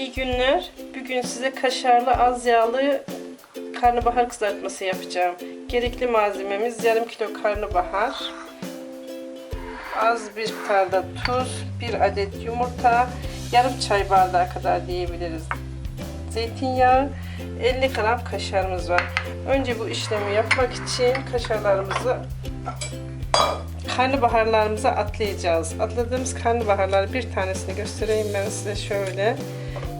İyi günler. Bugün size kaşarlı az yağlı karnabahar kızartması yapacağım. Gerekli malzememiz yarım kilo karnabahar, az bir miktarda tuz, bir adet yumurta, yarım çay bardağı kadar diyebiliriz. Zeytinyağı, 50 gram kaşarımız var. Önce bu işlemi yapmak için kaşarlarımızı karnabaharlarımıza atlayacağız. Atladığımız karnabaharlar bir tanesini göstereyim ben size şöyle.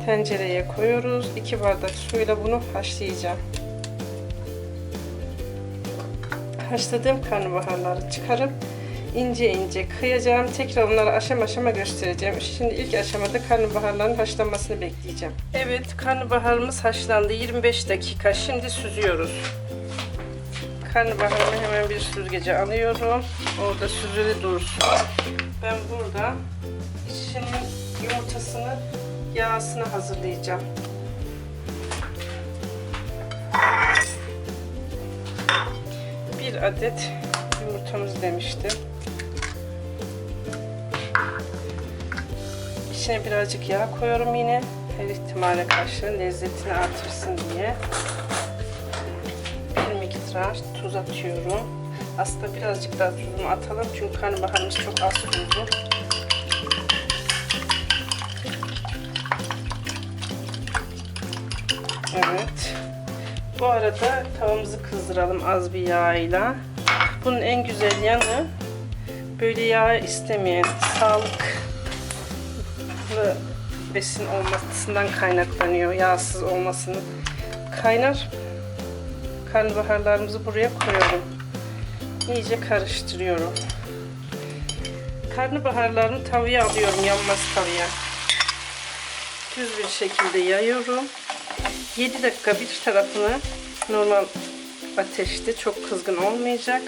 Tencereye koyuyoruz. 2 bardak suyla bunu haşlayacağım. Haşladığım karnabaharları çıkarıp ince ince kıyacağım. Tekrar onları aşama aşama göstereceğim. Şimdi ilk aşamada karnabaharların haşlanmasını bekleyeceğim. Evet karnabaharımız haşlandı. 25 dakika. Şimdi süzüyoruz. Karnabaharımı hemen bir süzgece alıyorum. Orada süzülü dursun. Ben burada içinin yumurtasını, yağsını hazırlayacağım. Bir adet yumurtamız demiştim. İçine birazcık yağ koyuyorum yine. Her ihtimale karşı lezzetini artırsın diye bir miktar tuz atıyorum. Aslında birazcık daha tuzunu atalım çünkü karnabaharımız çok az tuzlu. Evet. Bu arada tavamızı kızdıralım az bir yağıyla. Bunun en güzel yanı böyle yağ istemeyen sağlıklı besin olmasından kaynaklanıyor. Yağsız olmasının. Kaynar karnabaharlarımızı buraya koyuyorum. İyice karıştırıyorum. Karnabaharlarımı tavaya alıyorum, yanmaz tavaya. Düz bir şekilde yayıyorum. 7 dakika bir tarafını normal ateşte çok kızgın olmayacak.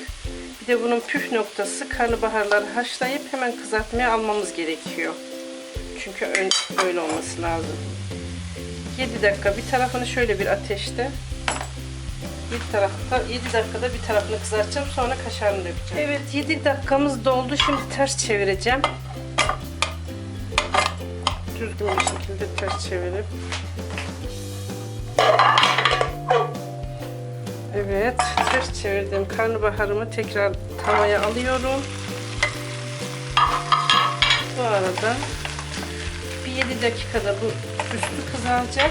Bir de bunun püf noktası karnabaharları haşlayıp hemen kızartmaya almamız gerekiyor. Çünkü öyle olması lazım. 7 dakika bir tarafını şöyle bir ateşte 7 tarafta 7 dakikada bir tarafını kızartacağım sonra kaşarını dökeceğim. Evet 7 dakikamız doldu. Şimdi ters çevireceğim. Düzgün bir şekilde ters çevirip Evet, ters çevirdim. Karnabaharımı tekrar tavaya alıyorum. Bu arada bir 7 dakikada bu üstü kızaracak.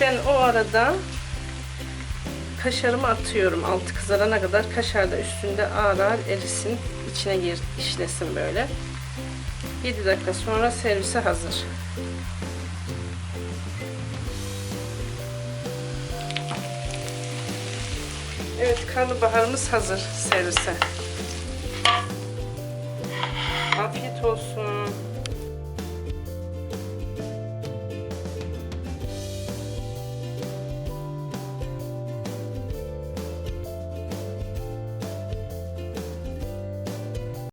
Ben o arada kaşarımı atıyorum altı kızarana kadar. Kaşar da üstünde ağır ağır erisin. içine gir, işlesin böyle. 7 dakika sonra servise hazır. Evet karnabaharımız hazır servise. Afiyet olsun.